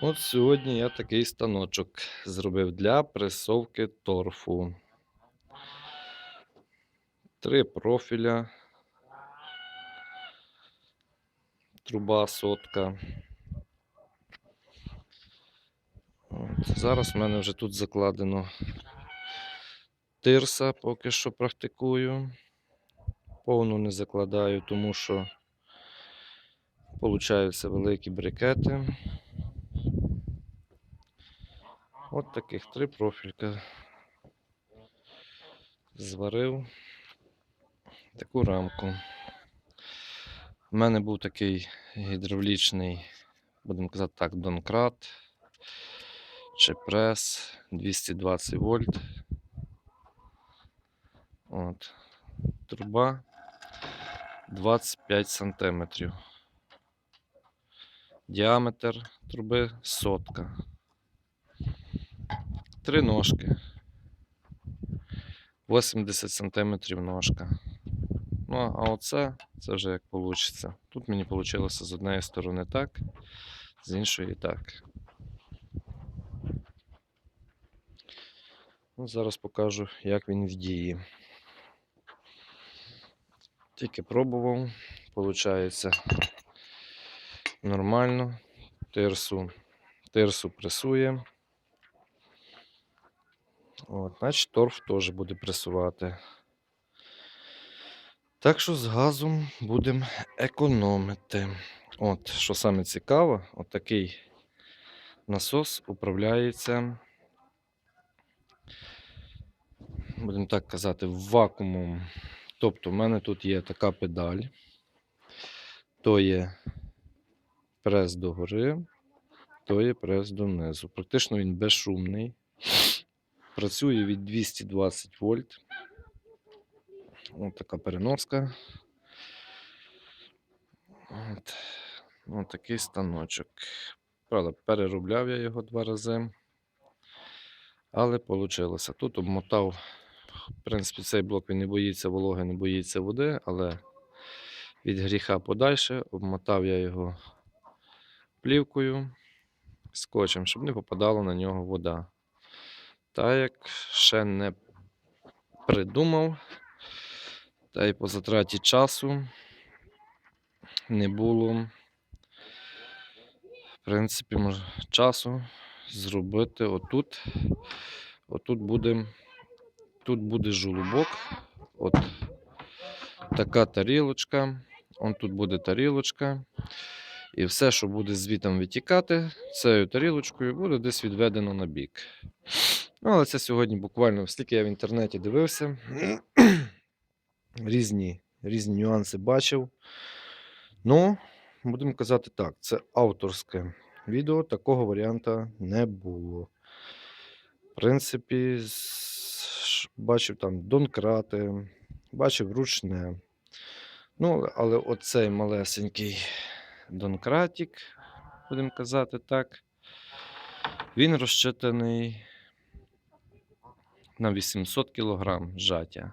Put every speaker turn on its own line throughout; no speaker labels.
От сьогодні я такий станочок зробив для пресовки торфу. Три профіля, труба сотка. От. Зараз в мене вже тут закладено тирса, поки що практикую. Повну не закладаю, тому що получаються великі брикети. От таких три профілька. Зварив таку рамку. У мене був такий гідравлічний, будемо казати так, донкрат чи прес 220 вольт. От. Труба 25 сантиметрів. Діаметр труби сотка. Три ножки. 80 сантиметрів ножка. Ну, а оце, це вже як вийде. Тут мені вийшло з однієї сторони так, з іншої так. Ну, зараз покажу, як він в дії. Тільки пробував, виходить нормально. Тирсу, тирсу пресує. От, значить, торф теж буде пресувати. Так що з газом будемо економити. От, що саме цікаво, от такий насос управляється, будемо так казати, вакуумом. Тобто, в мене тут є така педаль, то є прес догори, то є прес донизу. Практично він безшумний. Працює від 220 вольт. Ось така переноска. От. Ось такий станочок. Правда, переробляв я його два рази. Але вийшло. Тут обмотав. В принципі, цей блок він не боїться вологи, не боїться води, але від гріха подальше обмотав я його плівкою, скотчем, щоб не попадала на нього вода. Та як ще не придумав, та й по затраті часу не було, в принципі, часу зробити отут. Отут буде, тут буде жолобок. От така тарілочка. Он тут буде тарілочка. І все, що буде звітом витікати, цією тарілочкою буде десь відведено на бік. Ну, але це сьогодні буквально, скільки я в інтернеті дивився, різні, різні нюанси бачив. Ну, будемо казати так, це авторське відео, такого варіанта не було. В принципі, бачив там донкрати, бачив ручне. Ну, але оцей малесенький донкратик, будемо казати так, він розчитаний на 800 кг жаття.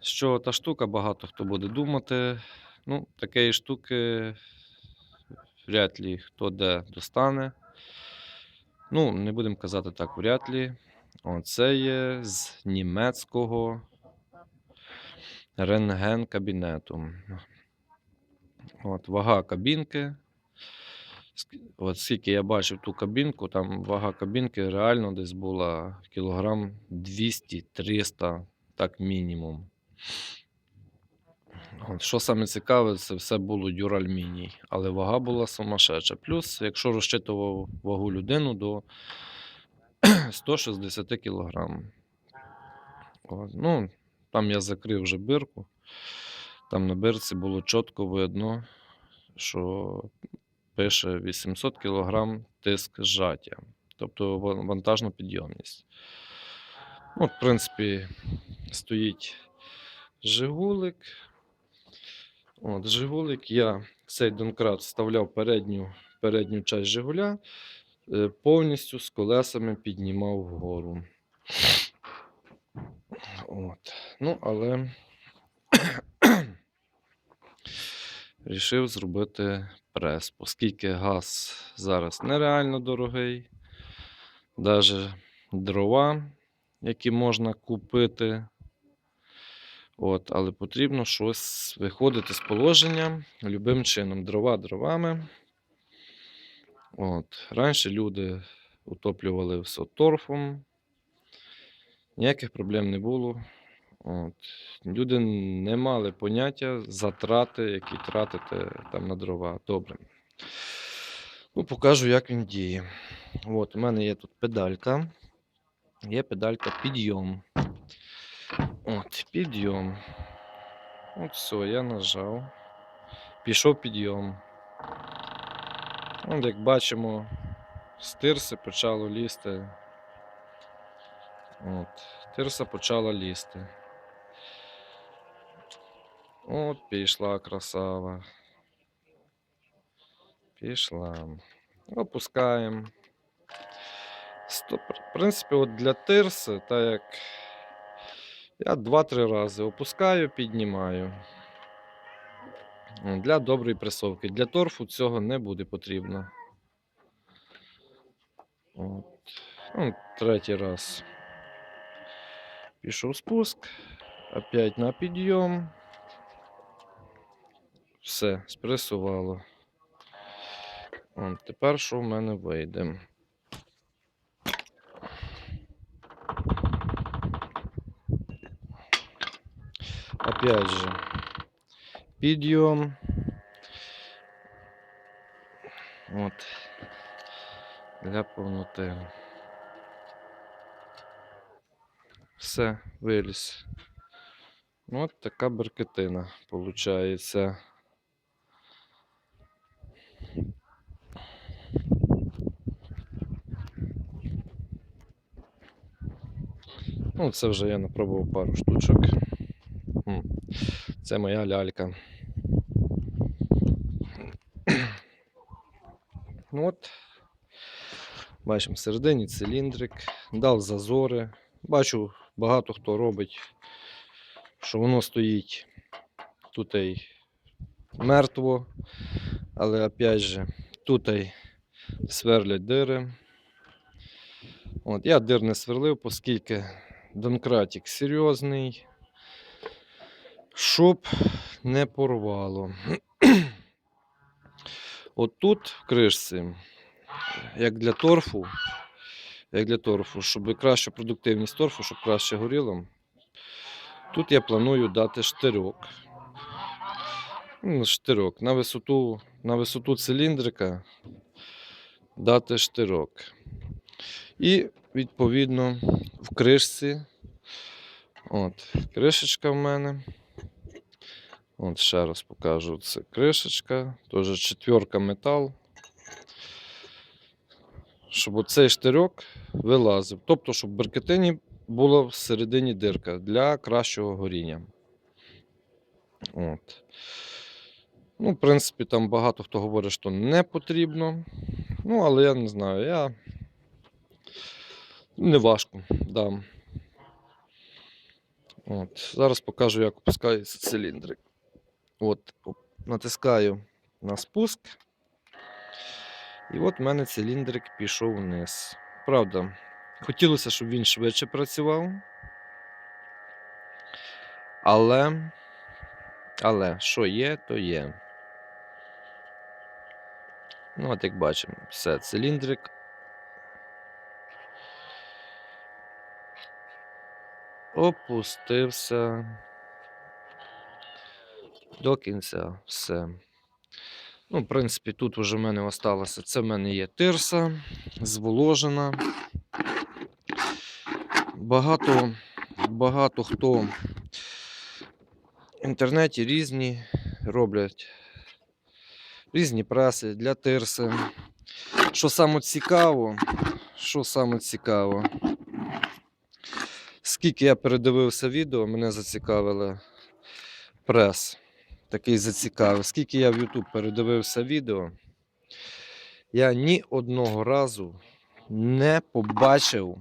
Що та штука, багато хто буде думати. Ну, такої штуки вряд ли хто де достане. Ну, не будемо казати так, вряд ли. Оце є з німецького рентген-кабінету. От, вага кабінки. От скільки я бачив ту кабінку, там вага кабінки реально десь була кілограм 200-300, так мінімум. От, що саме цікаве, це все було дюральміній, але вага була сумасшедша. Плюс, якщо розчитував вагу людину до 160 кг. От, ну, там я закрив вже бирку. Там на бирці було чітко видно, що пише 800 кг тиск зжаття, тобто ва- вантажна підйомність. Ну, в принципі, стоїть Жигулик. От, Жигулик я цей донкрат вставляв передню, передню часть Жигуля, е, повністю з колесами піднімав вгору. От. Ну, але Рішив зробити прес, оскільки газ зараз нереально дорогий, навіть дрова, які можна купити. От, але потрібно щось виходити з положення любим чином. Дрова дровами. От. Раніше люди утоплювали все торфом. Ніяких проблем не було. От. Люди не мали поняття затрати, які тратити там на дрова. Добре. Ну, покажу, як він діє. От, у мене є тут педалька. Є педалька підйом. От, підйом. От все, я нажав. Пішов підйом. От, як бачимо, з тирси почало лізти. От, тирса почала лізти. От пішла красава. Пішла. Опускаємо. В принципі, от для тирси, так як я 2-3 рази опускаю, піднімаю. Для доброї пресовки. Для торфу цього не буде потрібно. От. Ну, третій раз. Пішов спуск. Опять на підйом. Все, спресувало. От, тепер що в мене вийде? Опять же, підйом. От. Для повноти. Все, виліз. От така беркетина получається. Ну, це вже я напробував пару штучок. Це моя лялька. Ну от. Бачимо, всередині циліндрик, дав зазори. Бачу, багато хто робить, що воно стоїть тут й мертво, але опять же, тут й сверлять дири. От, я дир не сверлив, оскільки донкратик серйозний, щоб не порвало. От тут в кришці, як для торфу, як для торфу, щоб краща продуктивність торфу, щоб краще горіло. Тут я планую дати штирьок. Ну, штирок. На висоту, на висоту циліндрика дати штирок. І, відповідно, кришці. От, кришечка в мене. От ще раз покажу. Це кришечка, теж четверка метал. Щоб оцей штирьок вилазив. Тобто, щоб в беркетині була всередині дирка для кращого горіння. От. Ну, в принципі, там багато хто говорить, що не потрібно. Ну, але я не знаю, я не важко дам. От. Зараз покажу, як опускається циліндрик. От, натискаю на спуск. І от в мене циліндрик пішов вниз. Правда, хотілося, щоб він швидше працював. Але, але, що є, то є. Ну, от як бачимо, все, циліндрик. Опустився. До кінця все. Ну, в принципі, тут вже в мене осталося. Це в мене є тирса, зволожена. Багато, багато хто в інтернеті різні роблять різні преси для тирси. Що саме цікаво, що саме цікаво, скільки я передивився відео, мене зацікавили прес. Такий зацікавив. Скільки я в YouTube передивився відео, я ні одного разу не побачив,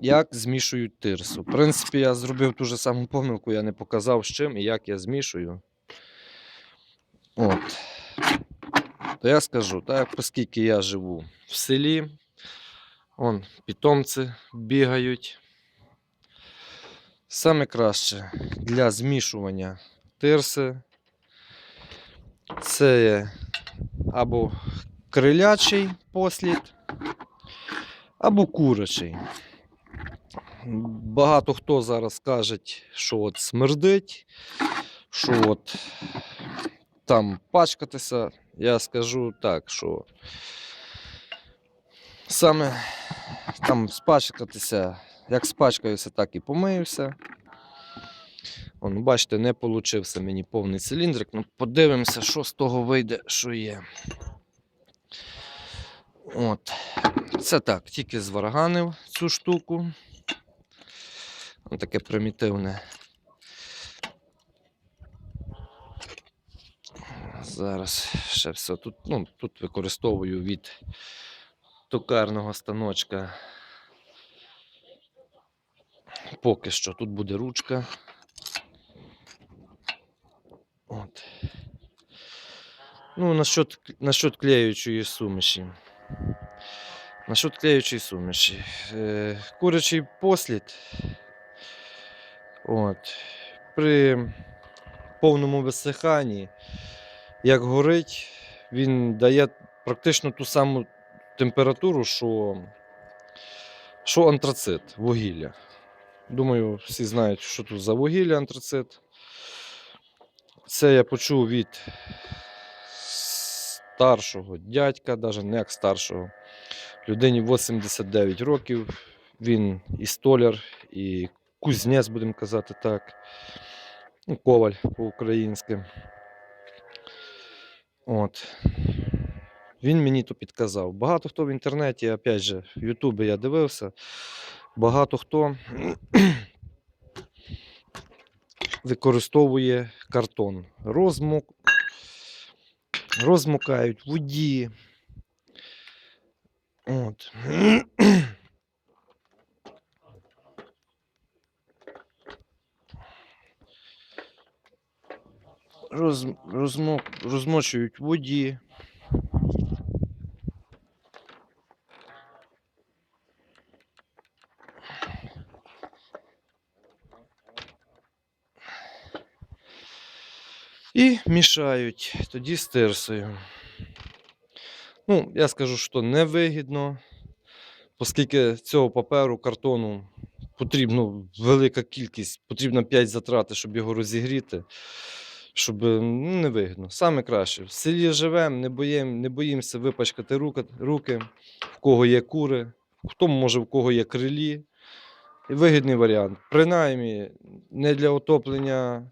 як змішують тирсу. В принципі, я зробив ту ж саму помилку, я не показав з чим і як я змішую. От. То я скажу, так, оскільки я живу в селі, он питомці бігають. Саме краще для змішування тирси це є або крилячий послід, або курячий. Багато хто зараз каже, що от смердить, що от там пачкатися. Я скажу так, що саме там спачкатися, як спачкаюся, так і помиюся. Он, бачите, не получився мені повний циліндрик. Ну, подивимося, що з того вийде, що є. От. Це так, тільки зварганив цю штуку. Ось таке примітивне. Зараз ще все. Тут, ну, тут використовую від токарного станочка. Поки що тут буде ручка. От. Ну, насчет, насчет клеючої суміші. Насчет клеючої суміші. Е, курячий послід. От. При повному висиханні, як горить, він дає практично ту саму температуру, що, що антрацит, вугілля. Думаю, всі знають, що тут за вугілля антрацит. Це я почув від старшого дядька, навіть не як старшого. Людині 89 років. Він і столяр, і кузнець, будемо казати так. Ну, коваль по-українськи. От. Він мені то підказав. Багато хто в інтернеті, опять же, в Ютубі я дивився. Багато хто використовує картон. Розмок... Розмокають в воді. От. Роз... Розмок... Розмочують в воді. І мішають тоді з. Ну, я скажу, що невигідно, оскільки цього паперу, картону потрібно велика кількість, потрібно 5 затрати, щоб його розігріти. Щоб ну, невигідно. Саме краще. В селі живемо, не, боїм, не боїмося випачкати руки, руки, в кого є кури, хто може в кого є крилі. І вигідний варіант. Принаймні, не для отоплення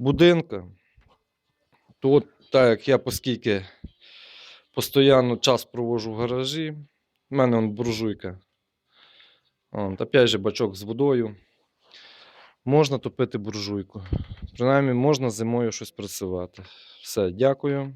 будинка, то от так як я, оскільки постійно час провожу в гаражі, в мене он буржуйка. От, опять же, бачок з водою. Можна топити буржуйку. Принаймні, можна зимою щось працювати. Все, дякую.